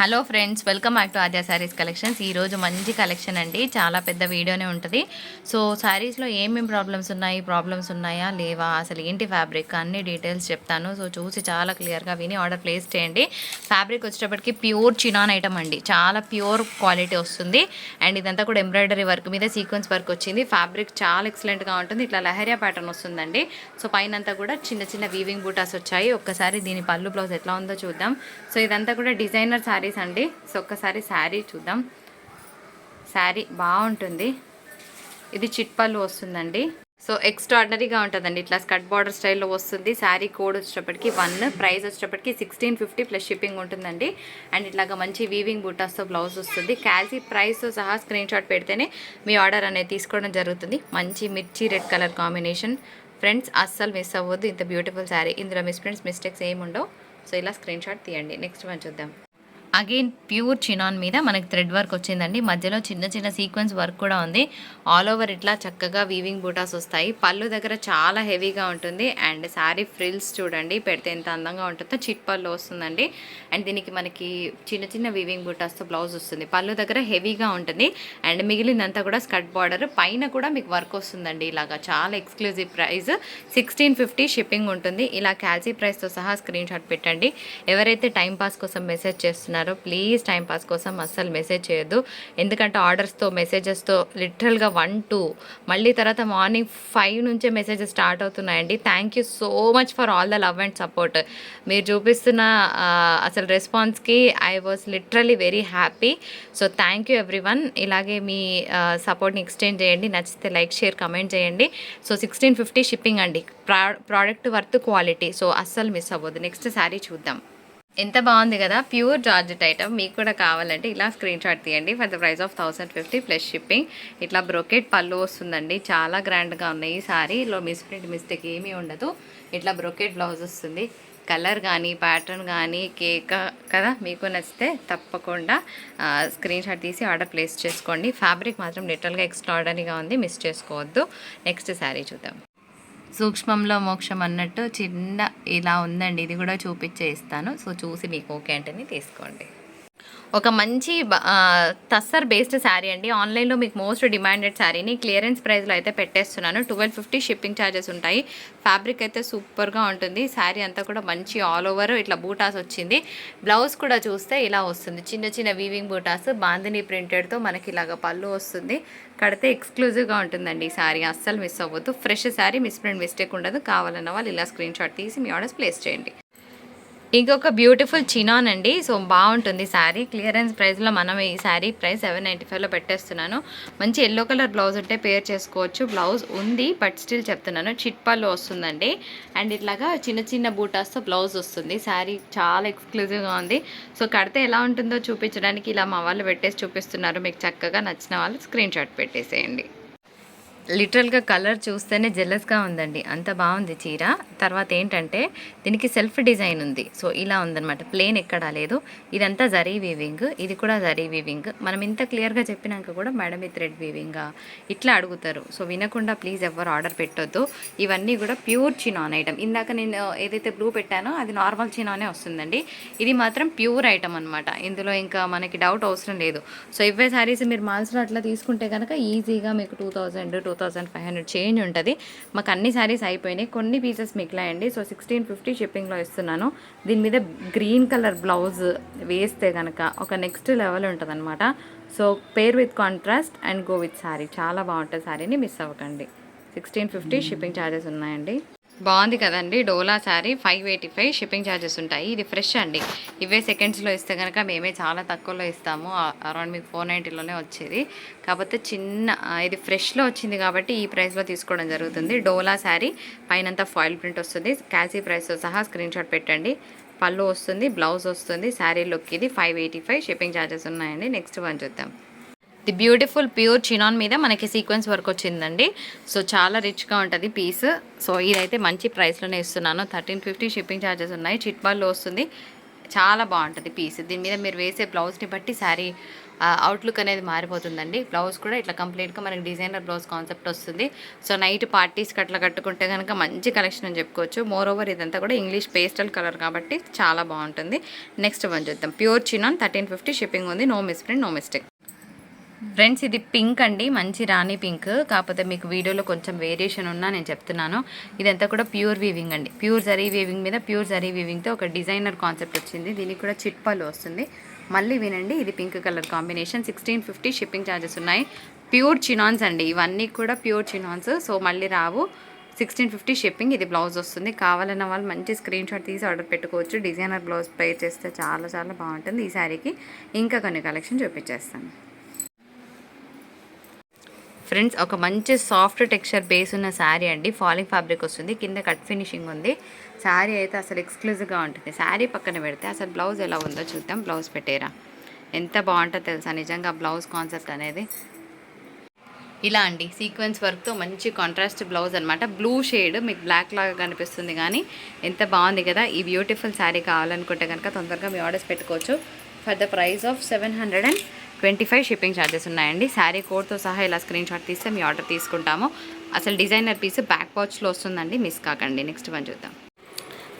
Hello friends welcome back to Aadya saris collections. ఈరోజు మంచి collection అండి. చాలా పెద్ద వీడియోనే ఉంటుంది. సో శారీస్లో ఏమేమి ప్రాబ్లమ్స్ ఉన్నాయి? ప్రాబ్లమ్స్ ఉన్నాయా? లేవా? అసలు ఏంటి ఫ్యాబ్రిక్ అన్ని డీటెయిల్స్ చెప్తాను. సో చూసి చాలా క్లియర్గా విని ఆర్డర్ ప్లేస్ చేయండి. ఫ్యాబ్రిక్ వచ్చేటప్పటికి ప్యూర్ చినాన్ ఐటమ్ అండి. చాలా ప్యూర్ క్వాలిటీ వస్తుంది. అండ్ ఇదంతా కూడా ఎంబ్రాయిడరీ వర్క్ మీద సీక్వెన్స్ వర్క్ వచ్చింది. ఫ్యాబ్రిక్ చాలా ఎక్సలెంట్గా ఉంటుంది. ఇట్లా లహరియా ప్యాటర్న్ వస్తుందండి. సో పైన అంతా కూడా చిన్న చిన్న వీవింగ్ బూటాస్ వచ్చాయి. ఒక్కసారి దీని పళ్ళు బ్లౌజ్ ఎట్లా ఉందో చూద్దాం. సో ఇదంతా కూడా డిజైనర్ శారీస్ అండి. సో ఒక్కసారి శారీ చూద్దాం. శారీ బాగుంటుంది. ఇది చిట్పల్లు వస్తుందండి. సో ఎక్స్ట్రాడినరీగా ఉంటుందండి. ఇట్లా స్కట్ బార్డర్ స్టైల్లో వస్తుంది. శారీ కోడ్ వచ్చేటప్పటికి వన్ ప్రైస్ వచ్చేటప్పటికి సిక్స్టీన్ ఫిఫ్టీ ప్లస్ షిప్పింగ్ ఉంటుందండి. అండ్ ఇట్లాగా మంచి వీవింగ్ బూటాస్తో బ్లౌజ్ వస్తుంది. క్యాల్సీ ప్రైస్తో సహా స్క్రీన్ షాట్ పెడితేనే మీ ఆర్డర్ అనేది తీసుకోవడం జరుగుతుంది. మంచి మిర్చి రెడ్ కలర్ కాంబినేషన్. ఫ్రెండ్స్ అస్సలు మిస్ అవ్వద్దు. ఇంత బ్యూటిఫుల్ శారీ. ఇందులో మిస్ ఫ్రెండ్స్ మిస్టేక్స్ ఏమి ఉండవు సో ఇలా స్క్రీన్ షాట్ తీయండి. నెక్స్ట్ మనం చూద్దాం. అగైన్ ప్యూర్ చినాన్ మీద మనకి థ్రెడ్ వర్క్ వచ్చిందండి. మధ్యలో చిన్న చిన్న సీక్వెన్స్ వర్క్ కూడా ఉంది. ఆల్ ఓవర్ ఇట్లా చక్కగా వీవింగ్ బూటాస్ వస్తాయి. పళ్ళు దగ్గర చాలా హెవీగా ఉంటుంది. అండ్ శారీ ఫ్రిల్స్ చూడండి పెడితే ఎంత అందంగా ఉంటుందో చిట్ పళ్ళు వస్తుందండి. అండ్ దీనికి మనకి చిన్న చిన్న వీవింగ్ బూటాస్తో బ్లౌజ్ వస్తుంది. పళ్ళు దగ్గర హెవీగా ఉంటుంది. అండ్ మిగిలినంతా కూడా స్కర్ట్ బార్డర్ పైన కూడా మీకు వర్క్ వస్తుందండి ఇలాగా. చాలా exclusive price sixteen fifty shipping ఉంటుంది. ఇలా క్యాల్సీ ప్రైస్తో సహా స్క్రీన్ షాట్ పెట్టండి. ఎవరైతే టైం పాస్ కోసం మెసేజ్ చేస్తున్నారో ప్లీజ్ టైం పాస్ కోసం అస్సలు మెసేజ్ చేయొద్దు. ఎందుకంటే ఆర్డర్స్తో మెసేజెస్తో లిటరల్గా వన్ టూ మళ్ళీ తర్వాత మార్నింగ్ ఫైవ్ నుంచే మెసేజెస్ స్టార్ట్ అవుతున్నాయండి. Thank you so much for all the love and support. మీరు చూపిస్తున్న అసలు రెస్పాన్స్కి I was literally very happy. So thank you everyone ఇలాగే మీ సపోర్ట్ని ఎక్స్టెండ్ చేయండి. నచ్చితే లైక్ షేర్ కమెంట్ చేయండి. సో సిక్స్టీన్ ఫిఫ్టీ షిప్పింగ్ అండి. ప్రా ప్రోడక్ట్ వర్త్ క్వాలిటీ. సో అస్సలు మిస్ అవ్వద్దు. నెక్స్ట్ శారీ చూద్దాం. ఎంత బాగుంది కదా? Pure georgette item. మీకు కూడా కావాలంటే ఇలా స్క్రీన్ షాట్ తీయండి. For the price of thousand fifty plus shipping. ఇట్లా బ్రొకెట్ పళ్ళు వస్తుందండి. చాలా గ్రాండ్గా ఉన్నాయి ఈ సారీలో మిస్ప్రింట్ మిస్టేక్ ఏమీ ఉండదు. ఇట్లా బ్రొకెట్ బ్లౌజ్ వస్తుంది. కలర్ కానీ ప్యాటర్న్ కానీ కేక్ కదా? మీకు నచ్చితే తప్పకుండా స్క్రీన్ షాట్ తీసి ఆర్డర్ ప్లేస్ చేసుకోండి. ఫ్యాబ్రిక్ మాత్రం లిటరల్గా ఎక్స్ట్రాడనరీగా ఉంది. మిస్ చేసుకోవద్దు. నెక్స్ట్ శారీ చూద్దాం. సూక్ష్మంలో మోక్షం అన్నట్టు చిన్న ఇలా ఉందండి. ఇది కూడా చూపించే ఇస్తాను సో చూసి మీకు ఓకే అంటేనే తీసుకోండి. ఒక మంచి తస్సర్ బేస్డ్ శారీ అండి. ఆన్లైన్లో మీకు మోస్ట్ డిమాండెడ్ శారీని క్లియరెన్స్ ప్రైస్లో అయితే పెట్టేస్తున్నాను. ట్వెల్వ్ ఫిఫ్టీ షిప్పింగ్ ఛార్జెస్ ఉంటాయి. ఫ్యాబ్రిక్ అయితే సూపర్గా ఉంటుంది. శారీ అంతా కూడా మంచి ఆల్ ఓవర్ ఇట్లా బూటాస్ వచ్చింది. బ్లౌజ్ కూడా చూస్తే ఇలా వస్తుంది. చిన్న చిన్న వీవింగ్ బూటాస్ బాందిని ప్రింటెడ్తో మనకి ఇలాగ పళ్ళు వస్తుంది. కడితే ఎక్స్క్లూజివ్గా ఉంటుందండి ఈ శారీ. అస్సలు మిస్ అవ్వద్దు. Fresh sari miss print mistake ఉండదు. కావాలన్న వాళ్ళు ఇలా స్క్రీన్ షాట్ తీసి మీ ఆర్డర్స్ ప్లేస్ చేయండి. ఇంకొక బ్యూటిఫుల్ చినాన్ అండి. సో బాగుంటుంది శారీ. క్లియరెన్స్ ప్రైస్లో మనం ఈ శారీ ప్రైస్ సెవెన్ నైంటీ ఫైవ్లో పెట్టేస్తున్నాను. మంచి ఎల్లో కలర్ బ్లౌజ్ ఉంటే పేర్ చేసుకోవచ్చు. బ్లౌజ్ ఉంది బట్ స్టిల్ చెప్తున్నాను చిట్పాల్లో వస్తుందండి. అండ్ ఇట్లాగా చిన్న చిన్న బూటాస్తో బ్లౌజ్ వస్తుంది. శారీ చాలా ఎక్స్క్లూజివ్గా ఉంది. సో కడితే ఎలా ఉంటుందో చూపించడానికి ఇలా మా వాళ్ళు పెట్టేసి చూపిస్తున్నారు. మీకు చక్కగా నచ్చిన వాళ్ళు స్క్రీన్ షాట్ పెట్టేసేయండి. లిటరల్గా కలర్ చూస్తేనే జెల్లస్గా ఉందండి. అంత బాగుంది చీర. తర్వాత ఏంటంటే దీనికి సెల్ఫ్ డిజైన్ ఉంది. సో ఇలా ఉందన్నమాట. ప్లేన్ ఎక్కడా లేదు. ఇదంతా జరీ వీవింగ్. ఇది కూడా జరీ వీవింగ్. మనం ఇంత క్లియర్గా చెప్పినాక కూడా మేడం ఈ థ్రెడ్ వీవింగా ఇట్లా అడుగుతారు. సో వినకుండా ప్లీజ్ ఎవరు ఆర్డర్ పెట్టొద్దు. ఇవన్నీ కూడా ప్యూర్ చినాన్ ఐటమ్. ఇందాక నేను ఏదైతే బ్లూ పెట్టానో అది నార్మల్ చినానే వస్తుందండి. ఇది మాత్రం ప్యూర్ ఐటమ్ అనమాట ఇందులో ఇంకా మనకి డౌట్ అవసరం లేదు. సో ఇవే శారీస్ మీరు మాల్స్లో అట్లా తీసుకుంటే కనుక ఈజీగా మీకు two thousand two thousand five hundred change ఉంటుంది. మాకు అన్ని శారీస్ అయిపోయినాయి. కొన్ని పీసెస్ మిగిలాయండి. సో సిక్స్టీన్ ఫిఫ్టీ షిప్పింగ్లో ఇస్తున్నాను. దీని మీద గ్రీన్ కలర్ బ్లౌజ్ వేస్తే కనుక ఒక నెక్స్ట్ లెవెల్ ఉంటుంది అనమాట so pair with contrast and go with sari చాలా బాగుంటుంది. శారీని మిస్ అవ్వకండి. సిక్స్టీన్ ఫిఫ్టీ షిప్పింగ్ ఛార్జెస్ ఉన్నాయండి. బాగుంది కదండి. Dola sari five eighty five shipping charges ఉంటాయి. ఇది ఫ్రెష్ అండి. ఇవే సెకండ్స్లో ఇస్తే కనుక మేమే చాలా తక్కువలో ఇస్తాము. అరౌండ్ మీకు ఫోర్ నైంటీలోనే వచ్చేది. కాకపోతే చిన్న ఇది ఫ్రెష్లో వచ్చింది కాబట్టి ఈ ప్రైస్లో తీసుకోవడం జరుగుతుంది. డోలా శారీ పైనంతా ఫాయిల్ ప్రింట్ వస్తుంది. క్యాసీ ప్రైస్తో సహా స్క్రీన్ షాట్ పెట్టండి. పళ్ళు వస్తుంది బ్లౌజ్ వస్తుంది. శారీ లుక్ ఇది five eighty five shipping charges ఉన్నాయండి. నెక్స్ట్ వన్ చూద్దాం. ఇది బ్యూటిఫుల్ ప్యూర్ చినాన్ మీద మనకి సీక్వెన్స్ వర్క్ వచ్చిందండి. సో చాలా రిచ్గా ఉంటుంది పీస్. సో ఇదైతే మంచి ప్రైస్లోనే ఇస్తున్నాను. థర్టీన్ ఫిఫ్టీ షిప్పింగ్ ఛార్జెస్ ఉన్నాయి. చిట్బాల్లో వస్తుంది. చాలా బాగుంటుంది పీస్. దీని మీద మీరు వేసే బ్లౌజ్ని బట్టి శారీ అవుట్లుక్ అనేది మారిపోతుందండి. బ్లౌజ్ కూడా ఇట్లా కంప్లీట్గా మనకి డిజైనర్ బ్లౌజ్ కాన్సెప్ట్ వస్తుంది. సో నైట్ పార్టీస్కి అట్లా కట్టుకుంటే కనుక మంచి కలెక్షన్ అని చెప్పుకోవచ్చు. మోర్ ఓవర్ ఇదంతా కూడా ఇంగ్లీష్ పేస్టల్ కలర్ కాబట్టి చాలా బాగుంటుంది. నెక్స్ట్ వన్ చూద్దాం. Pure chinon thirteen fifty shipping ఉంది. No misprint no mistake friends ఇది పింక్ అండి. మంచి రాణి పింక్. కాకపోతే మీకు వీడియోలో కొంచెం వేరియేషన్ ఉన్నా నేను చెప్తున్నాను. ఇదంతా కూడా ప్యూర్ వీవింగ్ అండి. ప్యూర్ జరీ వీవింగ్ మీద ప్యూర్ జరీ వీవింగ్తో ఒక డిజైనర్ కాన్సెప్ట్ వచ్చింది. దీనికి కూడా చిట్పాలు వస్తుంది. మళ్ళీ వినండి ఇది pink colour combination. Sixteen fifty shipping charges ఉన్నాయి. ప్యూర్ చినాన్స్ అండి. ఇవన్నీ కూడా ప్యూర్ చినాన్స్. సో మళ్ళీ రావు. సిక్స్టీన్ ఫిఫ్టీ షిప్పింగ్ ఇది బ్లౌజ్ వస్తుంది. కావాలన్న వాళ్ళు మంచి స్క్రీన్ షాట్ తీసి ఆర్డర్ పెట్టుకోవచ్చు. డిజైనర్ బ్లౌజ్ పే చేస్తే చాలా చాలా బాగుంటుంది ఈ శారీకి. ఇంకా కొన్ని కలెక్షన్ చూపించేస్తాను. ఫ్రెండ్స్ ఒక మంచి సాఫ్ట్ టెక్స్చర్ బేస్ ఉన్న శారీ అండి. ఫాలింగ్ ఫ్యాబ్రిక్ వస్తుంది. కింద కట్ ఫినిషింగ్ ఉంది. శారీ అయితే అసలు ఎక్స్క్లూజివ్గా ఉంటుంది. శారీ పక్కన పెడితే అసలు బ్లౌజ్ ఎలా ఉందో చూద్దాం. బ్లౌజ్ పెట్టేరా. ఎంత బాగుంటుందో తెలుసా? నిజంగా బ్లౌజ్ కాన్సెప్ట్ అనేది. ఇలా అండి. సీక్వెన్స్ వర్క్తో మంచి కాంట్రాస్ట్ బ్లౌజ్ అనమాట బ్లూ షేడ్ మీకు బ్లాక్ లాగా కనిపిస్తుంది కానీ ఎంత బాగుంది కదా? ఈ బ్యూటిఫుల్ శారీ కావాలనుకుంటే కనుక తొందరగా మీ ఆర్డర్స్ పెట్టుకోవచ్చు. For the price of seven hundred and twenty five shipping charges ఉన్నాయండి. శారీ కోడ్తో సహా ఇలా స్క్రీన్ షాట్ తీస్తే మీ ఆర్డర్ తీసుకుంటాము. అసలు డిజైనర్ పీస్ బ్యాక్ పౌచ్లో వస్తుందండి మిస్ కాకండి. నెక్స్ట్ వన్ చూద్దాం.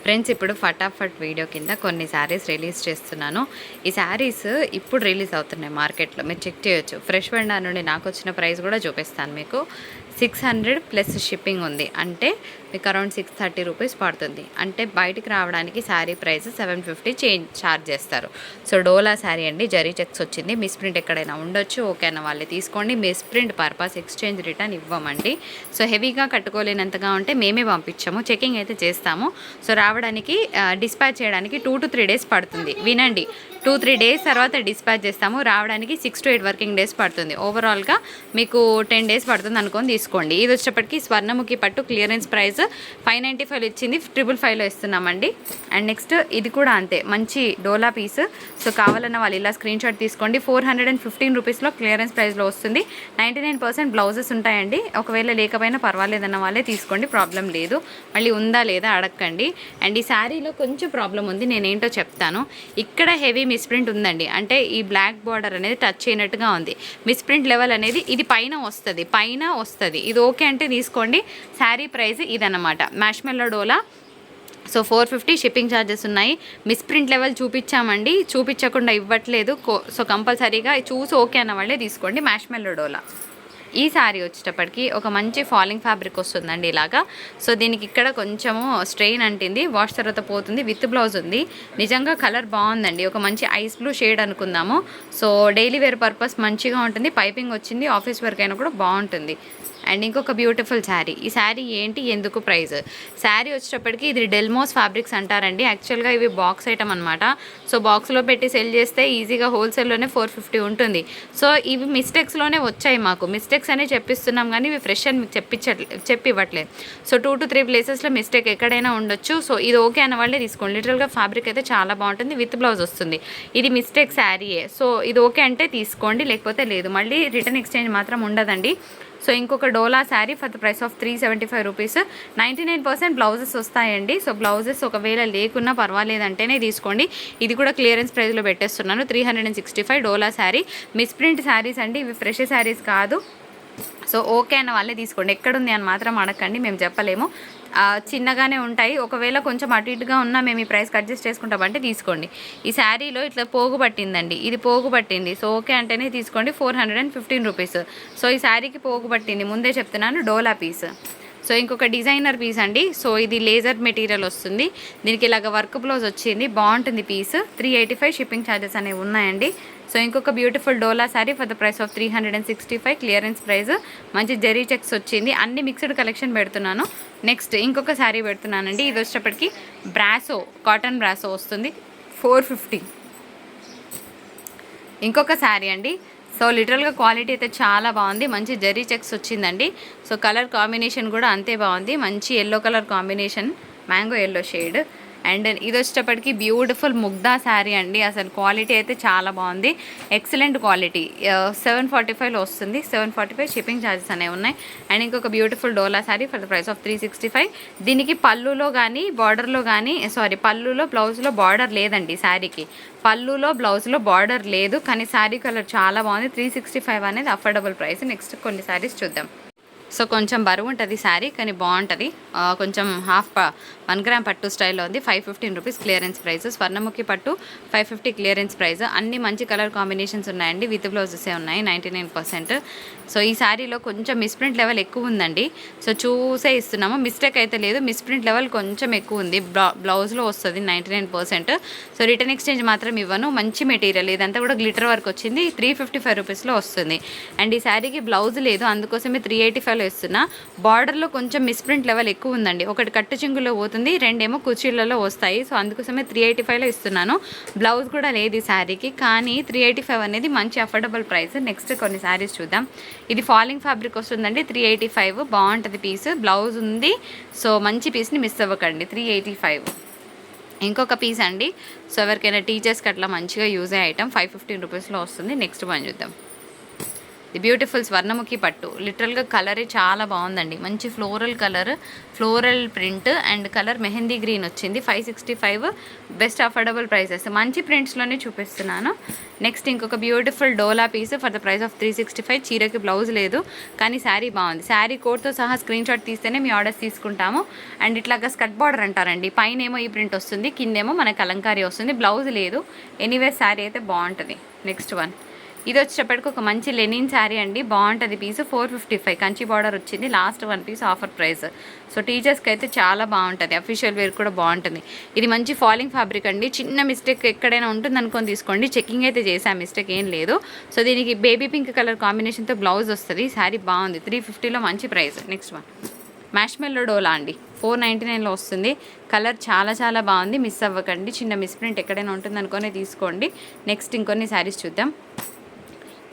ఫ్రెండ్స్ ఇప్పుడు ఫటాఫట్ వీడియో కింద కొన్ని శారీస్ రిలీజ్ చేస్తున్నాను. ఈ శారీస్ ఇప్పుడు రిలీజ్ అవుతున్నాయి మార్కెట్లో. మీరు చెక్ చేయొచ్చు. ఫ్రెష్ వెండా నుండి నాకు వచ్చిన ప్రైస్ కూడా చూపిస్తాను మీకు. సిక్స్ హండ్రెడ్ ప్లస్ షిప్పింగ్ ఉంది. అంటే మీకు అరౌండ్ సిక్స్ థర్టీ రూపీస్ పడుతుంది. అంటే బయటికి రావడానికి sari price seven fifty change charge చేస్తారు. సో డోలా శారీ అండి. జరీ చెక్స్ వచ్చింది. మిస్ ప్రింట్ ఎక్కడైనా ఉండొచ్చు. ఓకే అన్న వాళ్ళే తీసుకోండి. Miss print purpose exchange return ఇవ్వమండి. So హెవీగా కట్టుకోలేనంతగా ఉంటే మేమే పంపించాము. చెకింగ్ అయితే చేస్తాము. సో రావడానికి డిస్పాచ్ చేయడానికి టూ టు త్రీ డేస్ పడుతుంది. వినండి. టూ త్రీ డేస్ తర్వాత డిస్పాచ్ చేస్తాము. రావడానికి six to eight working days పడుతుంది. ఓవరాల్గా మీకు టెన్ డేస్ పడుతుంది అనుకొని తీసుకోండి. ఇది వచ్చేటప్పటికి స్వర్ణముఖి పట్టు clearance price five ninety five ఇచ్చింది. ట్రిపుల్ ఫైవ్లో ఇస్తున్నామండి. అండ్ నెక్స్ట్ ఇది కూడా అంతే. మంచి డోలా పీస్. సో కావాలన్న వాళ్ళు ఇలా స్క్రీన్ షాట్ తీసుకోండి. ఫోర్ హండ్రెడ్ అండ్ ఫిఫ్టీన్ రూపీస్లో క్లియరెన్స్ ప్రైస్లో వస్తుంది. నైంటీ నైన్ పర్సెంట్ బ్లౌజెస్ ఉంటాయండి. ఒకవేళ లేకపోయినా పర్వాలేదన్న వాళ్ళే తీసుకోండి. ప్రాబ్లం లేదు. మళ్ళీ ఉందా లేదా అడగండి. అండ్ ఈ శారీలో కొంచెం ప్రాబ్లం ఉంది. నేనేంటో చెప్తాను. ఇక్కడ హెవీ మిస్ప్రింట్ ఉందండి. అంటే ఈ బ్లాక్ బార్డర్ అనేది టచ్ అయినట్టుగా ఉంది. మిస్ప్రింట్ లెవెల్ అనేది ఇది పైన వస్తుంది. పైన వస్తుంది. ఇది ఓకే అంటే తీసుకోండి. శారీ ప్రైస్ ఇదన్నమాట. మ్యాష్మెల్లో డోలా so four fifty shipping charges ఉన్నాయి. మిస్ప్రింట్ లెవెల్ చూపించామండి. చూపించకుండా ఇవ్వట్లేదు. సో కంపల్సరీగా చూసి ఓకే అన్న వాళ్ళే తీసుకోండి. మ్యాష్మెల్లో డోలా ఈ శారీ వచ్చేటప్పటికి ఒక మంచి ఫాలింగ్ ఫ్యాబ్రిక్ వస్తుందండి ఇలాగా. సో దీనికి ఇక్కడ కొంచెము స్ట్రెయిన్ అంటింది వాష్ తర్వాత పోతుంది విత్ బ్లౌజ్ ఉంది. నిజంగా కలర్ బాగుందండి ఒక మంచి ఐస్ బ్లూ షేడ్ అనుకుందాము. సో డైలీ వేర్ పర్పస్ మంచిగా ఉంటుంది పైపింగ్ వచ్చింది ఆఫీస్ వర్క్ అయినా కూడా బాగుంటుంది. అండ్ ఇంకొక బ్యూటిఫుల్ శారీ. ఈ శారీ ఏంటి? ఎందుకు ప్రైస్ శారీ వచ్చేటప్పటికి ఇది డెల్మోస్ ఫ్యాబ్రిక్స్ అంటారండి. యాక్చువల్గా ఇవి బాక్స్ ఐటమ్ అనమాట సో బాక్స్లో పెట్టి సెల్ చేస్తే ఈజీగా హోల్సేల్లోనే ఫోర్ ఫిఫ్టీ ఉంటుంది. సో ఇవి మిస్టేక్స్లోనే వచ్చాయి మాకు. మిస్టేక్స్ అనే చెప్పిస్తున్నాం కానీ ఇవి ఫ్రెష్ అని మీకు చెప్పించట్లే చెప్పి ఇవ్వట్లేదు సో టూ టు త్రీ ప్లేసెస్లో మిస్టేక్ ఎక్కడైనా ఉండొచ్చు. సో ఇది ఓకే అన్న వాళ్ళే తీసుకోండి. లిటరల్గా ఫ్యాబ్రిక్ అయితే చాలా బాగుంటుంది. విత్ బ్లౌజ్ వస్తుంది. ఇది మిస్టేక్ శారీయే. సో ఇది ఓకే అంటే తీసుకోండి. లేకపోతే లేదు. మళ్ళీ రిటర్న్ ఎక్స్చేంజ్ మాత్రం ఉండదండి. సో ఇంకొక డోలా sari for the price of three seventy five rupees ninety nine percent blouses వస్తాయండి. సో బ్లౌజెస్ ఒకవేళ లేకున్నా పర్వాలేదంటేనే తీసుకోండి. ఇది కూడా క్లియరెన్స్ ప్రైస్లో పెట్టేస్తున్నాను. Three hundred and sixty five dola sari. Misprint saris అండి. ఇవి ఫ్రెష్ శారీస్ కాదు. సో ఓకే అన్న వాళ్ళే తీసుకోండి. ఎక్కడుంది అని మాత్రం అడగండి మేము చెప్పలేము. చిన్నగానే ఉంటాయి. ఒకవేళ కొంచెం అటు ఇటుగా ఉన్నా మేము ఈ ప్రైస్కి అడ్జస్ట్ చేసుకుంటామంటే తీసుకోండి. ఈ శారీలో ఇట్లా పోగు పట్టిందండి. ఇది పోగు పట్టింది. సో ఓకే అంటేనే తీసుకోండి. Four hundred and fifteen rupees. So ఈ శారీకి పోగు పట్టింది. ముందే చెప్తున్నాను డోలా పీస్. సో ఇంకొక డిజైనర్ పీస్ అండి. సో ఇది లేజర్ మెటీరియల్ వస్తుంది. దీనికి ఇలాగ వర్క్ బ్లౌజ్ వచ్చింది. బాగుంటుంది piece. Three eighty five shipping charges అనేవి ఉన్నాయండి. సో ఇంకొక beautiful dola sari for the price of three hundred and sixty five clearance price మంచి జెరీ చెక్స్ వచ్చింది. అన్ని మిక్స్డ్ కలెక్షన్ పెడుతున్నాను. నెక్స్ట్ ఇంకొక శారీ పెడుతున్నానండి. ఇది వచ్చేటప్పటికి బ్రాసో కాటన్ బ్రాసో వస్తుంది. ఫోర్ ఫిఫ్టీ ఇంకొక శారీ అండి. సో లిటరల్గా క్వాలిటీ అయితే చాలా బాగుంది. మంచి జరీ చెక్స్ వచ్చిందండి. సో కలర్ కాంబినేషన్ కూడా అంతే బాగుంది. మంచి yellow colour combination mango yellow shade and ఇది వచ్చేటప్పటికి బ్యూటిఫుల్ ముగ్ధా శారీ అండి. అసలు క్వాలిటీ అయితే చాలా బాగుంది. ఎక్సలెంట్ క్వాలిటీ సెవెన్ ఫార్టీ ఫైవ్లో వస్తుంది. Seven forty five shipping charges అనేవి ఉన్నాయి. అండ్ ఇంకొక beautiful dola sari for the price of three sixty five దీనికి పళ్ళులో కానీ బార్డర్లో కానీ సారీ పళ్ళులో బ్లౌజ్లో బార్డర్ లేదండి శారీకి. పళ్ళులో బ్లౌజ్లో బార్డర్ లేదు. కానీ శారీ కలర్ చాలా బాగుంది. త్రీ సిక్స్టీ ఫైవ్ అనేది అఫోర్డబుల్ ప్రైస్ నెక్స్ట్ కొన్ని శారీస్ చూద్దాం. సో కొంచెం బరువు ఉంటుంది శారీ కానీ బాగుంటుంది. కొంచెం హాఫ్ వన్ గ్రామ్ పట్టు స్టైల్లో ఉంది. Five fifteen rupees clearance price Swarnamukhi పట్టు ఫైవ్ ఫిఫ్టీ క్లియరెన్స్ ప్రైస్ అన్ని మంచి కలర్ కాంబినేషన్స్ ఉన్నాయండి. విత్ బ్లౌజెసే ఉన్నాయి. Ninety nine percent. సో ఈ శారీలో కొంచెం మిస్ప్రింట్ లెవెల్ ఎక్కువ ఉందండి. సో చూసే ఇస్తున్నాము. మిస్టేక్ అయితే లేదు. మిస్ప్రింట్ లెవెల్ కొంచెం ఎక్కువ ఉంది. బ్లౌజ్లో వస్తుంది ninety nine percent. So return exchange మాత్రం ఇవ్వను. మంచి మెటీరియల్. ఇదంతా కూడా గ్లిటర్ వర్క్ వచ్చింది. త్రీ ఫిఫ్టీ ఫైవ్ రూపీస్లో వస్తుంది. అండ్ ఈ శారీకి బ్లౌజ్ లేదు. అందుకోసమే త్రీ ఎయిటీ ఫైవ్లో వేస్తున్నా బార్డర్లో కొంచెం మిస్ప్రింట్ లెవెల్ ఎక్కువ ఉందండి. ఒకటి కట్టు చింగులో పోతుంది రెండేమో కుర్చీలలో వస్తాయి. సో అందుకోసమే త్రీ ఎయిటీ ఫైవ్లో ఇస్తున్నాను. బ్లౌజ్ కూడా లేదు ఈ శారీకి కానీ త్రీ ఎయిటీ ఫైవ్ అనేది మంచి అఫోర్డబుల్ ప్రైస్ నెక్స్ట్ కొన్ని శారీస్ చూద్దాం. ఇది ఫాలింగ్ ఫ్యాబ్రిక్ వస్తుందండి త్రీ ఎయిటీ ఫైవ్. బాగుంటుంది పీస్ బ్లౌజ్ ఉంది సో మంచి పీస్ని మిస్ అవ్వకండి త్రీ ఎయిటీ ఫైవ్. ఇంకొక పీస్ అండి. సో ఎవరికైనా టీచర్స్కి అట్లా మంచిగా యూజ్ అయ్యే ఐటమ్ ఫైవ్ ఫిఫ్టీన్ రూపీస్లో వస్తుంది. నెక్స్ట్ పని చూద్దాం. ది బ్యూటిఫుల్ స్వర్ణముఖి పట్టు లిటరల్గా కలరే చాలా బాగుందండి. మంచి floral colour floral print and colour mehndi green వచ్చింది. Five sixty five best affordable prices మంచి ప్రింట్స్లోనే చూపిస్తున్నాను. నెక్స్ట్ ఇంకొక beautiful dola piece for the price of three sixty five చీరకి బ్లౌజ్ లేదు కానీ శారీ బాగుంది. శారీ కోడ్తో సహా స్క్రీన్ షాట్ తీస్తేనే మీ ఆర్డర్స్ తీసుకుంటాము. అండ్ ఇట్లాగా స్కట్ బార్డర్ అంటారండి. పైన ఏమో ఈ ప్రింట్ వస్తుంది కిందేమో మనకి అలంకారీ వస్తుంది. బ్లౌజ్ లేదు. ఎనీవే శారీ అయితే బాగుంటుంది. నెక్స్ట్ వన్ ఇది వచ్చేటప్పటికి ఒక మంచి లెనిన్ శారీ అండి. బాగుంటుంది piece four fifty five Kanchi border వచ్చింది. Last one piece offer price so టీచర్స్కి అయితే చాలా బాగుంటుంది. అఫీషియల్ వేర్ కూడా బాగుంటుంది. ఇది మంచి ఫాలింగ్ ఫ్యాబ్రిక్ అండి. చిన్న మిస్టేక్ ఎక్కడైనా ఉంటుంది అనుకొని తీసుకోండి. చెకింగ్ అయితే చేసా మిస్టేక్ ఏం లేదు. సో దీనికి బేబీ పింక్ కలర్ కాంబినేషన్తో బ్లౌజ్ వస్తుంది. శారీ బాగుంది. త్రీ ఫిఫ్టీలో మంచి ప్రైస్ నెక్స్ట్ వన్ మ్యాష్మెల్లో డోలా అండి. ఫోర్ నైంటీ నైన్లో వస్తుంది. కలర్ చాలా చాలా బాగుంది. మిస్ అవ్వకండి. చిన్న మిస్ ప్రింట్ ఎక్కడైనా ఉంటుంది అనుకొని తీసుకోండి. నెక్స్ట్ ఇంకొన్ని శారీస్ చూద్దాం.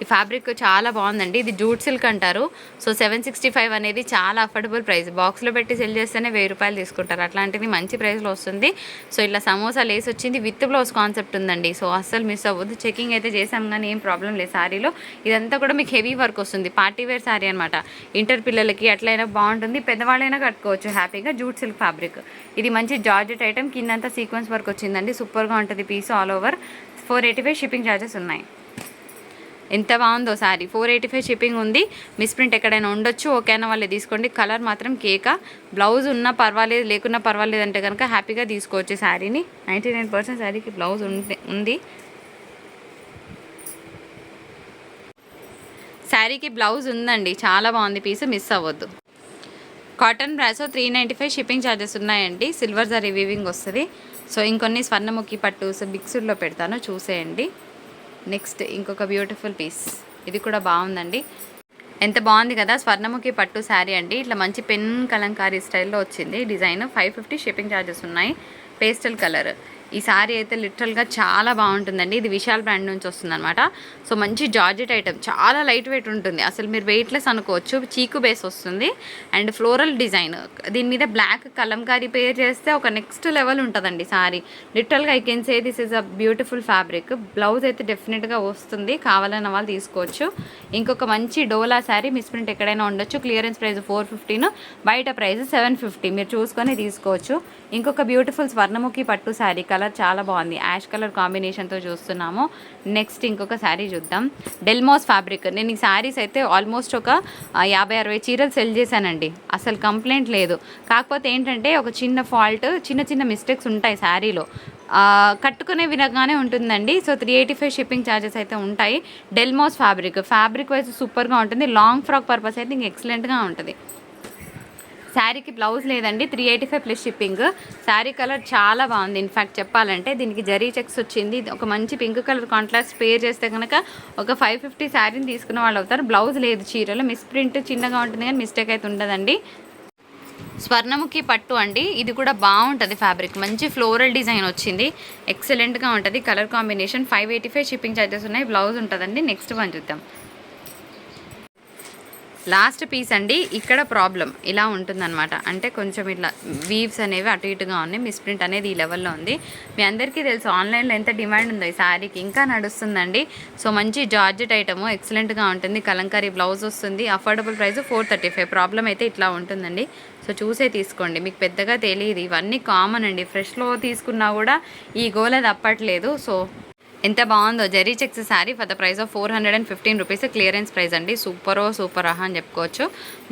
ఈ ఫ్యాబ్రిక్ చాలా బాగుందండి. ఇది జూట్ సిల్క్ అంటారు. సో సెవెన్ సిక్స్టీ ఫైవ్ అనేది చాలా అఫోర్డబుల్ ప్రైస్. బాక్స్లో పెట్టి సెల్ చేస్తేనే వెయ్యి రూపాయలు తీసుకుంటారు. అట్లాంటిది మంచి ప్రైస్లో వస్తుంది. సో ఇట్లా సమోసా లేస్ వచ్చింది. విత్ బ్లౌజ్ కాన్సెప్ట్ ఉందండి. సో అస్సలు మిస్ అవ్వద్దు. చెకింగ్ అయితే చేసాం కానీ ఏం ప్రాబ్లం లేదు శారీలో ఇదంతా కూడా మీకు హెవీ వర్క్ వస్తుంది. పార్టీ వేర్ శారీ అనమాట ఇంటర్ పిల్లలకి అట్లయినా బాగుంటుంది. పెద్దవాళ్ళైనా కట్టుకోవచ్చు హ్యాపీగా జూట్ సిల్క్ ఫ్యాబ్రిక్. ఇది మంచి జార్జెట్ ఐటమ్ కిందంతా సీక్వెన్స్ వర్క్ వచ్చిందండి. సూపర్గా ఉంటుంది. Piece all over four eighty five shipping charges ఉన్నాయి. ఎంత బాగుందో sari. Four eighty five shipping ఉంది మిస్ప్రింట్ ఎక్కడైనా ఉండొచ్చు ఓకేనా వాళ్ళు తీసుకోండి. కలర్ మాత్రం కేక. బ్లౌజ్ ఉన్నా పర్వాలేదు లేకున్నా పర్వాలేదు అంటే కనుక హ్యాపీగా తీసుకోవచ్చు శారీని నైంటీ నైన్ పర్సెంట్ శారీకి బ్లౌజ్ ఉంది. శారీకి బ్లౌజ్ ఉందండి. చాలా బాగుంది పీస్ మిస్ అవ్వద్దు. Cotton brasso three ninety five shipping charges ఉన్నాయండి. సిల్వర్ జరీ వీవింగ్ వస్తుంది. సో ఇంకొన్ని స్వర్ణముఖి పట్టు సో బిక్సుడ్లో పెడతాను. చూసేయండి. నెక్స్ట్ ఇంకొక బ్యూటిఫుల్ పీస్ ఇది కూడా బాగుందండి. ఎంత బాగుంది కదా స్వర్ణముఖి పట్టు శారీ అండి. ఇట్లా మంచి పెన్ కలంకారీ స్టైల్లో వచ్చింది. Design five fifty shipping charges ఉన్నాయి. Pastel colour. ఈ శారీ అయితే లిటరల్గా చాలా బాగుంటుందండి. ఇది విశాల్ బ్రాండ్ నుంచి వస్తుందన్నమాట. సో మంచి జార్జెట్ ఐటమ్ చాలా లైట్ వెయిట్ ఉంటుంది. అసలు మీరు వెయిట్లెస్ అనుకోవచ్చు. చీకు బేస్ వస్తుంది. And floral design. దీని మీద బ్లాక్ కలంకారీ పేర్ చేస్తే ఒక నెక్స్ట్ లెవెల్ ఉంటుందండి సారీ. లిటరల్గా I can say this is a beautiful fabric. Blouse అయితే డెఫినెట్గా వస్తుంది. కావాలన్న వాళ్ళు తీసుకోవచ్చు. ఇంకొక మంచి డోలా శారీ మిస్ప్రింట్ ఎక్కడైనా ఉండొచ్చు. Clearance price four fifteen. బయట ప్రైస్ సెవెన్ ఫిఫ్టీ. మీరు చూసుకొని తీసుకోవచ్చు. ఇంకొక బ్యూటిఫుల్ స్వర్ణముఖి పట్టు శారీ కలర్ చాలా బాగుంది. యాష్ కలర్ కాంబినేషన్తో చూస్తున్నాము. నెక్స్ట్ ఇంకొక శారీ చూద్దాం. డెల్మోస్ ఫ్యాబ్రిక్ నేను ఈ శారీస్ అయితే ఆల్మోస్ట్ ఒక యాభై అరవై చీరలు సెల్ చేశానండి. అసలు కంప్లైంట్ లేదు. కాకపోతే ఏంటంటే ఒక చిన్న ఫాల్ట్ చిన్న చిన్న మిస్టేక్స్ ఉంటాయి శారీలో. కట్టుకునే విధంగానే ఉంటుందండి. So three eighty five shipping charges అయితే ఉంటాయి. డెల్మోస్ ఫ్యాబ్రిక్ ఫ్యాబ్రిక్ వైజ్ సూపర్గా ఉంటుంది. లాంగ్ ఫ్రాక్ పర్పస్ అయితే ఇంక ఎక్సలెంట్గా ఉంటుంది. శారీకి బ్లౌజ్ లేదండి three eighty five plus shipping sari colour చాలా బాగుంది. ఇన్ఫ్యాక్ట్ చెప్పాలంటే దీనికి జరీ చెక్స్ వచ్చింది. ఒక మంచి పింక్ కలర్ కాంట్రాస్ట్ పే చేస్తే కనుక ఒక ఫైవ్ ఫిఫ్టీ శారీని తీసుకున్న వాళ్ళు అవుతారు. బ్లౌజ్ లేదు చీరలో. మిస్ ప్రింట్ చిన్నగా ఉంటుంది కానీ మిస్టేక్ అయితే ఉండదండి. స్వర్ణముఖి పట్టు అండి. ఇది కూడా బాగుంటుంది ఫ్యాబ్రిక్ మంచి ఫ్లోరల్ డిజైన్ వచ్చింది. ఎక్సలెంట్గా ఉంటుంది. Colour combination five eighty five shipping charges ఉన్నాయి. బ్లౌజ్ ఉంటుందండి. నెక్స్ట్ వన్ చూద్దాం. లాస్ట్ పీస్ అండి ఇక్కడ ప్రాబ్లం. ఇలా ఉంటుందన్నమాట. అంటే కొంచెం ఇట్లా వీవ్స్ అనేవి అటు ఇటుగా ఉన్నాయి మిస్ప్రింట్ అనేది ఈ లెవెల్లో ఉంది. మీ అందరికీ తెలుసు ఆన్లైన్లో ఎంత డిమాండ్ ఉందో ఈ శారీకి. ఇంకా నడుస్తుందండి. సో మంచి జార్జెట్ ఐటమ్ ఎక్సలెంట్గా ఉంటుంది. కలంకారీ బ్లౌజ్ వస్తుంది. Affordable price four thirty five. Problem అయితే ఇట్లా ఉంటుందండి. సో చూసే తీసుకోండి. మీకు పెద్దగా తెలియదు. ఇవన్నీ కామన్ అండి. ఫ్రెష్లో తీసుకున్నా కూడా ఈ గోల తప్పట్లేదు. సో ఎంత బాగుందో. Zari checks sari for the price of four hundred and fifteen rupees clearance price అండి. సూపరో సూపర్ ఆహా అని చెప్పుకోవచ్చు.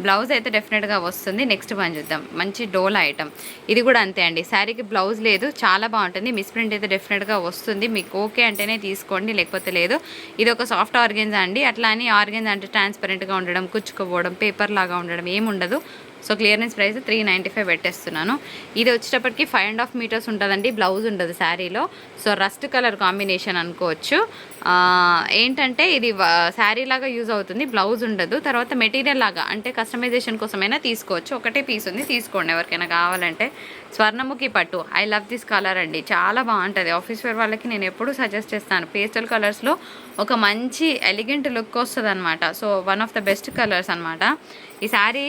బ్లౌజ్ అయితే డెఫినెట్గా వస్తుంది. నెక్స్ట్ పని చూద్దాం. మంచి డోల్ ఐటమ్ ఇది కూడా అంతే అండి. శారీకి బ్లౌజ్ లేదు. చాలా బాగుంటుంది. మిస్ ప్రింట్ అయితే డెఫినెట్గా వస్తుంది. మీకు ఓకే అంటేనే తీసుకోండి. లేకపోతే లేదు. ఇది ఒక సాఫ్ట్ ఆర్గెన్స్ అండి. అట్లా అని ఆర్గెన్స్ అంటే ట్రాన్స్పరెంట్గా ఉండడం కుచ్చుకోవడం పేపర్ లాగా ఉండడం ఏముండదు. So clearance price three ninety five పెట్టేస్తున్నాను. ఇది వచ్చేటప్పటికి ఫైవ్ అండ్ హాఫ్ మీటర్స్ ఉంటుందండి బ్లౌజ్ ఉండదు శారీలో. సో రస్ట్ కలర్ కాంబినేషన్ అనుకోవచ్చు. ఏంటంటే ఇది శారీ లాగా యూజ్ అవుతుంది బ్లౌజ్ ఉండదు. తర్వాత మెటీరియల్ లాగా అంటే కస్టమైజేషన్ కోసమైనా తీసుకోవచ్చు. ఒకటే పీస్ ఉంది తీసుకోండి ఎవరికైనా కావాలంటే. స్వర్ణముఖి పట్టు ఐ లవ్ దిస్ కలర్ అండి. చాలా బాగుంటుంది. ఆఫీస్ వేర్ వాళ్ళకి నేను ఎప్పుడూ సజెస్ట్ చేస్తాను. పేస్టల్ కలర్స్లో ఒక మంచి ఎలిగెంట్ లుక్ వస్తుంది అనమాట so one of the best colours అనమాట ఈ శారీ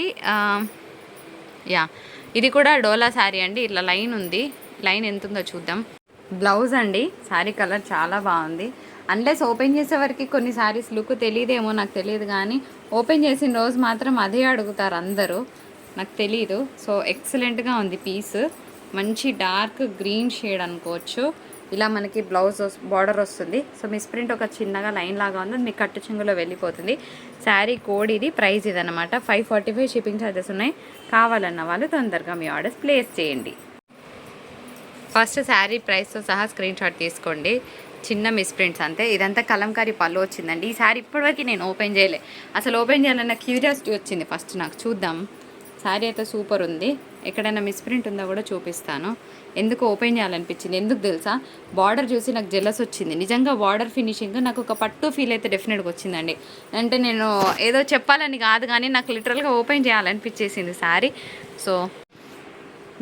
యా. ఇది కూడా డోలా శారీ అండి. ఇట్లా లైన్ ఉంది. లైన్ ఎంత ఉందో చూద్దాం. బ్లౌజ్ అండి. శారీ కలర్ చాలా బాగుంది. అన్లెస్ ఓపెన్ చేసే వరకు కొన్ని శారీస్ లుక్ తెలియదేమో నాకు తెలియదు కానీ ఓపెన్ చేసిన రోజు మాత్రం అదే అడుగుతారు అందరూ. నాకు తెలియదు సో ఎక్సలెంట్గా ఉంది పీస్. మంచి డార్క్ గ్రీన్ షేడ్ అనుకోవచ్చు. ఇలా మనకి బ్లౌజ్ బార్డర్ వస్తుంది. సో మిస్ ప్రింట్ ఒక చిన్నగా లైన్ లాగా ఉంది. మీకు కట్టు చెంగులో వెళ్ళిపోతుంది. శారీ కోడ్ ఇది ప్రైస్ ఇది five forty five shipping charges ఉన్నాయి. కావాలన్న వాళ్ళు తొందరగా మీ ఆర్డర్స్ ప్లేస్ చేయండి. ఫస్ట్ శారీ ప్రైస్తో సహా స్క్రీన్ షాట్ తీసుకోండి. చిన్న మిస్ప్రింట్స్ అంతే. ఇదంతా కలంకారీ పళ్ళు వచ్చిందండి. ఈ శారీ ఇప్పటివరకు నేను ఓపెన్ చేయలే. అసలు ఓపెన్ చేయాలన్న క్యూరియాసిటీ వచ్చింది ఫస్ట్ నాకు. చూద్దాం. శారీ అయితే సూపర్ ఉంది. ఎక్కడైనా మిస్ప్రింట్ ఉందో కూడా చూపిస్తాను. ఎందుకు ఓపెన్ చేయాలనిపించింది? ఎందుకు తెలుసా? బార్డర్ చూసి నాకు జెల్లస్ వచ్చింది. నిజంగా బార్డర్ ఫినిషింగ్ నాకు ఒక పట్టు ఫీల్ అయితే డెఫినెట్గా వచ్చిందండి. అంటే నేను ఏదో చెప్పాలని కాదు కానీ నాకు లిటరల్గా ఓపెన్ చేయాలనిపించేసింది శారీ సో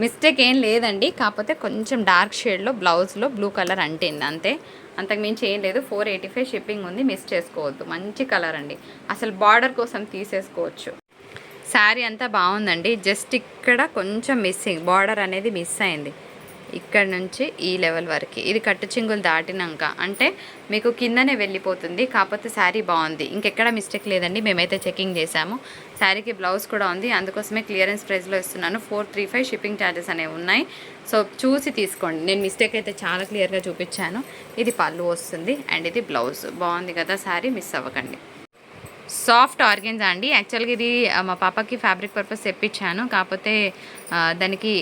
మిస్టేక్ ఏం లేదండి. కాకపోతే కొంచెం డార్క్ షేడ్లో బ్లౌజ్లో బ్లూ కలర్ అంటింది అంతే. అంతకు మించి ఏం లేదు. ఫోర్ ఎయిటీ ఫైవ్ షిప్పింగ్ ఉంది. మిస్ చేసుకోవద్దు. మంచి కలర్ అండి. అసలు బార్డర్ కోసం తీసేసుకోవచ్చు. శారీ అంతా బాగుందండి. జస్ట్ ఇక్కడ కొంచెం మిస్సింగ్ బార్డర్ అనేది మిస్ అయింది. ఇక్కడ నుంచి ఈ లెవెల్ వరకు. ఇది కట్టు చింగులు దాటినాక అంటే మీకు కిందనే వెళ్ళిపోతుంది కాకపోతే శారీ బాగుంది. ఇంకెక్కడ మిస్టేక్ లేదండి మేమైతే చెకింగ్ చేసాము శారీకి బ్లౌజ్ కూడా ఉంది. అందుకోసమే క్లియరెన్స్ ప్రైస్లో ఇస్తున్నాను. Four three five shipping charges అనేవి ఉన్నాయి. సో చూసి తీసుకోండి. నేను మిస్టేక్ అయితే చాలా క్లియర్గా చూపించాను. ఇది పళ్ళు వస్తుంది అండ్ ఇది బ్లౌజ్. బాగుంది కదా శారీ మిస్ అవ్వకండి. సాఫ్ట్ ఆర్గెన్స్ అండి. యాక్చువల్గా ఇది మా పాపకి ఫ్యాబ్రిక్ పర్పస్ తెప్పించాను. కాకపోతే దానికి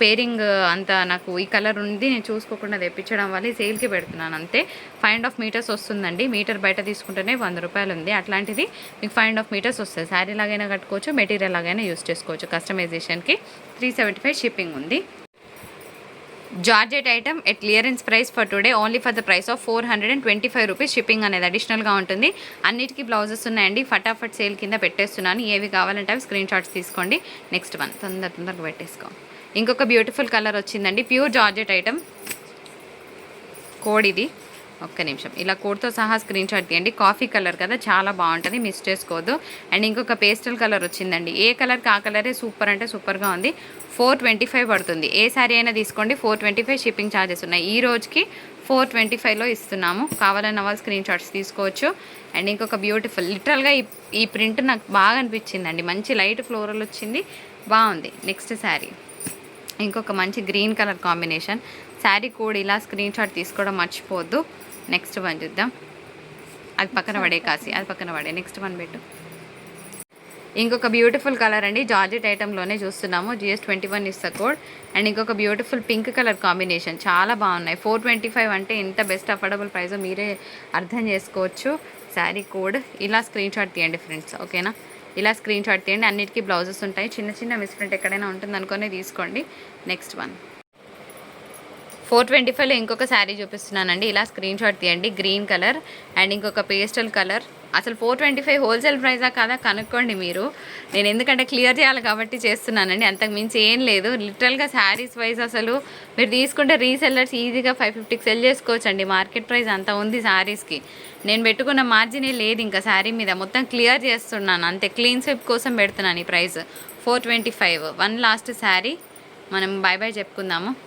పేరింగ్ అంత నాకు ఈ కలర్ ఉంది నేను చూసుకోకుండా తెప్పించడం వల్ల ఈ సేల్కి పెడుతున్నాను అంతే. ఫైవ్ అండ్ హాఫ్ మీటర్స్ వస్తుందండి. మీటర్ బయట తీసుకుంటేనే వంద రూపాయలు ఉంది. అట్లాంటిది మీకు ఫైవ్ అండ్ హాఫ్ మీటర్స్ వస్తుంది శారీ లాగైనా కట్టుకోవచ్చు మెటీరియల్ లాగైనా యూస్ చేసుకోవచ్చు. కస్టమైజేషన్కి త్రీ సెవెంటీ ఫైవ్ షిప్పింగ్ ఉంది. Georgette item at clearance price for today only for the price of four hundred and twenty five rupees. Shipping అనేది అడిషనల్గా ఉంటుంది. అన్నిటికీ బ్లౌజెస్ ఉన్నాయండి. ఫటాఫట్ సేల్ కింద పెట్టేస్తున్నాను. ఏవి కావాలంటే అవి స్క్రీన్ షాట్స్ తీసుకోండి. నెక్స్ట్ వన్ తొందర తొందరగా పెట్టేసుకో. ఇంకొక బ్యూటిఫుల్ కలర్ వచ్చిందండి. ప్యూర్ జార్జెట్ ఐటమ్ కోడ్ ఇది. ఒక్క నిమిషం. ఇలా కోడ్తో సహా స్క్రీన్ షాట్ తీయండి. కాఫీ కలర్ కదా చాలా బాగుంటుంది మిస్ చేసుకోవద్దు. అండ్ ఇంకొక పేస్టల్ కలర్ వచ్చిందండి. ఏ కలర్కి ఆ కలరే సూపర్ అంటే సూపర్గా ఉంది. ఫోర్ ట్వంటీ ఫైవ్ పడుతుంది. ఏ శారీ అయినా తీసుకోండి. Four twenty five shipping charges ఉన్నాయి. ఈ రోజుకి ఫోర్ ట్వంటీ ఫైవ్లో ఇస్తున్నాము. కావాలన్న వాళ్ళు స్క్రీన్ షాట్స్ తీసుకోవచ్చు. అండ్ ఇంకొక బ్యూటిఫుల్ లిటరల్గా ఈ ఈ ప్రింట్ నాకు బాగా అనిపించిందండి. మంచి లైట్ ఫ్లోరల్ వచ్చింది. బాగుంది. నెక్స్ట్ శారీ ఇంకొక మంచి green colour combination. Sari code ఇలా స్క్రీన్ షాట్ తీసుకోవడం మర్చిపోవద్దు. నెక్స్ట్ వన్ చూద్దాం. అది పక్కన పడే కాసి అది పక్కన పడే. నెక్స్ట్ వన్ పెట్టు. ఇంకొక బ్యూటిఫుల్ కలర్ అండి. జార్జెట్ ఐటెంలోనే చూస్తున్నాము. GS twenty one is the code and ఇంకొక బ్యూటిఫుల్ పింక్ కలర్ కాంబినేషన్ చాలా బాగున్నాయి. ఫోర్ ట్వంటీ ఫైవ్ అంటే ఇంత బెస్ట్ అఫోర్డబుల్ ప్రైస్ మీరే అర్థం చేసుకోవచ్చు. శారీ కోడ్ ఇలా స్క్రీన్ షాట్ తీయండి ఫ్రెండ్స్ ఓకేనా ఇలా స్క్రీన్ షాట్ తీయండి. అన్నిటికీ బ్లౌజెస్ ఉంటాయి. చిన్న చిన్న మిస్ప్రింట్ ఎక్కడైనా ఉంటుంది అనుకునే తీసుకోండి. నెక్స్ట్ వన్ ఫోర్ ట్వంటీ ఫైవ్లో ఇంకొక శారీ చూపిస్తున్నానండి. ఇలా స్క్రీన్ షాట్ తీయండి. గ్రీన్ కలర్ అండ్ ఇంకొక పేస్టల్ కలర్. అసలు ఫోర్ ట్వంటీ ఫైవ్ హోల్సేల్ ప్రైజా కాదా? కనుక్కోండి మీరు. నేను ఎందుకంటే క్లియర్ చేయాలి కాబట్టి చేస్తున్నానండి. అంతకు మించి ఏం లేదు. లిటరల్గా శారీస్ వైజ్ అసలు మీరు తీసుకుంటే రీసెల్లర్స్ ఈజీగా ఫైవ్ ఫిఫ్టీకి సెల్ చేసుకోవచ్చండి. మార్కెట్ ప్రైస్ అంత ఉంది శారీస్కి. నేను పెట్టుకున్న మార్జినే లేదు ఇంకా శారీ మీద. మొత్తం క్లియర్ చేస్తున్నాను. అంతే. క్లీన్ స్విప్ కోసం పెడుతున్నాను ఈ price. Four twenty five. One last sari. మనం బై బై చెప్పుకుందాము.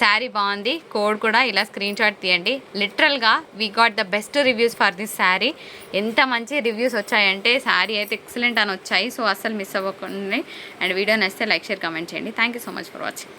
శారీ బాగుంది. కోడ్ కూడా ఇలా స్క్రీన్ షాట్ తీయండి. లిటరల్గా we got the best reviews for this sari. ఎంత మంచి రివ్యూస్ వచ్చాయంటే శారీ అయితే ఎక్సలెంట్ అని వచ్చాయి. సో అస్సలు మిస్ అవ్వకుండా. అండ్ వీడియో నచ్చితే లైక్ షేర్ కామెంట్ చేయండి. Thank you so much for watching